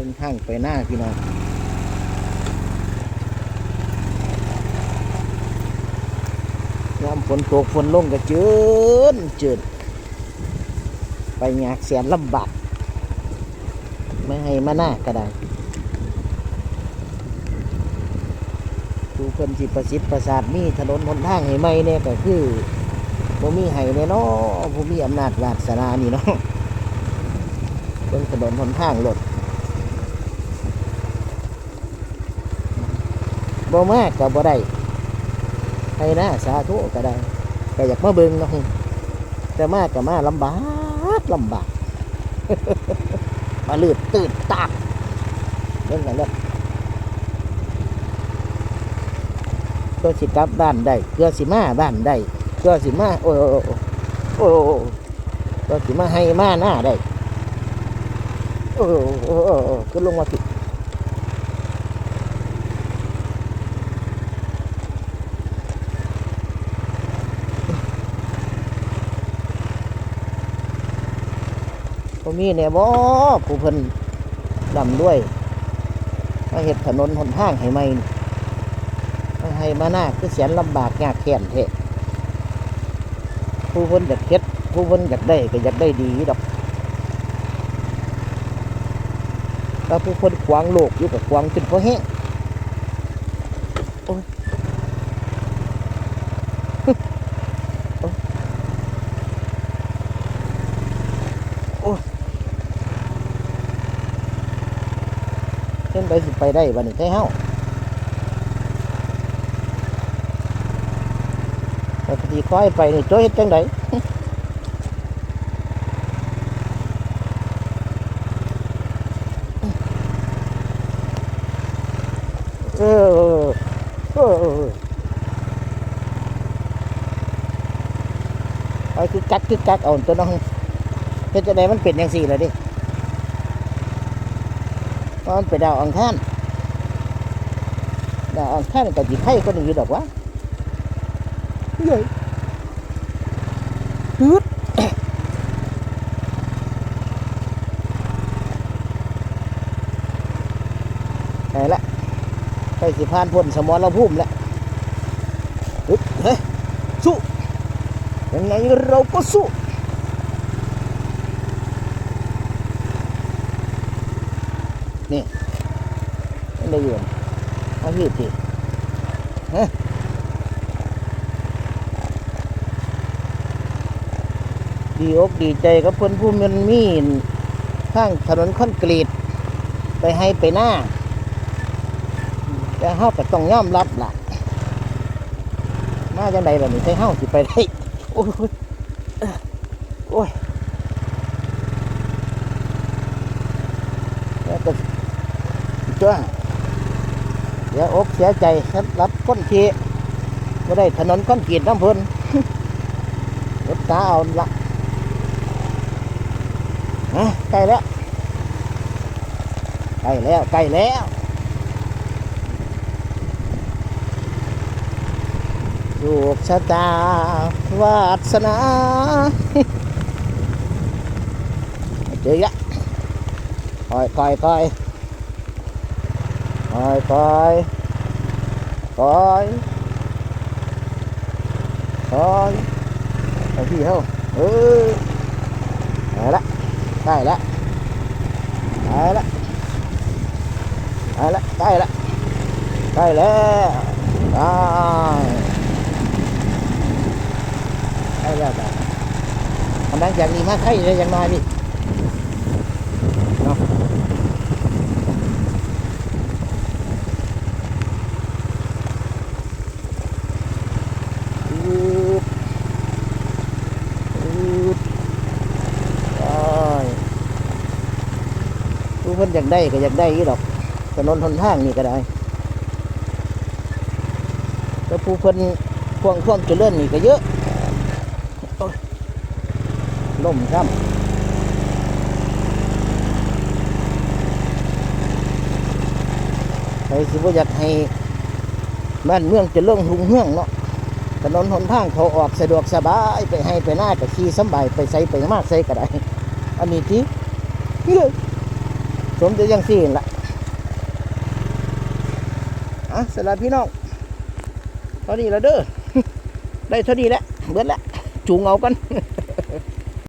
บิ่งทางไปหน้าพี่น้องยามฝนตกฝนลงก็เจินเจินไปยากแสนลำบากไม่ให้มาหน้าก็ได้ดูเพิ่นสิประสิทธิ์ประสาทมีถนนหนทางให้ไหมเนี่ยก็คือบ่มีให้แน่เนาะบ่มีอำนาจวาสนานี่เนาะเบิ่งถนนหนทางรถ บ่มากก็บ่ได้ให้นะสาธุก็ได้ก็อยากมาเบิ่งเนาะแต่มากก็มาลำบากลำบาก มาลืดตื่นตากเบิ่งกันแล้วเพื่อสิกลับบ้านได้เพื่อสิมาบ้านได้เพื่อสิมาโอ้โอ้โอ้โอ้ยโอ้ยเพื่อสิมาให้มาหน้าได้เออเออเออเออขึ้นลงมาผิด็มีเนี่ยบ่ผู้เพิ่นดำด้วยมาเห็ดถนนหนทางให้ไหมนี่มาให้มาหน้าคือแสนลำบากยากแค้นเทะผู้เพิ่นอยากเฮ็ดผู้เพิ่นอยากได้ก็อยากได้ดีดอกถ้าผู้คนขวางโลกอยู่กับขวางจนพอแห้งโอ้ย โอ้ยโอ้ย เส้นไปสิไปได้บัดนี้ใช่เฮาแต่พอดีคอยไปนี่จ้อยเฮ็ดจังไดเออเออเออไอคือกักคือกักเอาตัวน้องเฮ็ดจะได้มันเป็นอย่างสี่เลยดิ มันเป็นดาวอังคารดาวอังคารก็จีไข่คนหนึ่งอยู่ดอกวะเฮ้ยฮึดไปละไปสิพานพ้นสมอเรภูมิแล้วอึ๊บเฮ้ยสู้ยังไงเราก็สู้ นี่ไม่ได้ยืนมาพี่ทีฮะดีอกดีใจกับเพื่อนผู้มันมีข้างถนนคอนกรีต ไปให้ไปหน้าแต่เฮาก็ต้องยอมรับล่ะ มาจังใดแบบนี้ใช่เฮาสิไปได้ โอ้ยโอ้ยแล้วก็ จ้าเสียอกเสียใจสำหรับคนที่ไม่ได้ถนนคอนกรีตน้ำพิ่นรถตาเอาละอะใกล้แล้วใกล้แล้วใกล้แล้วโชคชะตาวาสนาเจออีกละคอยคอยคอย คอยคอยคอยคอยไปที่เขาเออได้ละได้ละได้ละได้ละได้ละได้แล้วได้ ได้แล้วจ้ะทำหลังจากนี้มาไข่เลยยังน้อยพี่เนาะอืดอืดโอ้ย ผู้เพิ่นอยากได้ก็อยากได้อีดอกถนนหนทางนี่ก็ได้แล้วผู้เพิ่นพวงความเจริญนี่ก็เยอะล่มครับใครสิบ่อยากให้บ้านเมืองจะเรื่องหุ่งเฮืองเนาะ ถนนหนทางเขาออกสะดวกสบายไปให้ไปหน้ากับขี่สบายไปใส่ไปมากใส่ก็ได้อันนี้ที่เลยสมจะยังสี่นั่นละอะสำหรับพี่น้องเท่านี้แล้วเด้อได้เท่านี้แล้วเบิดแล้วจูงเอากัน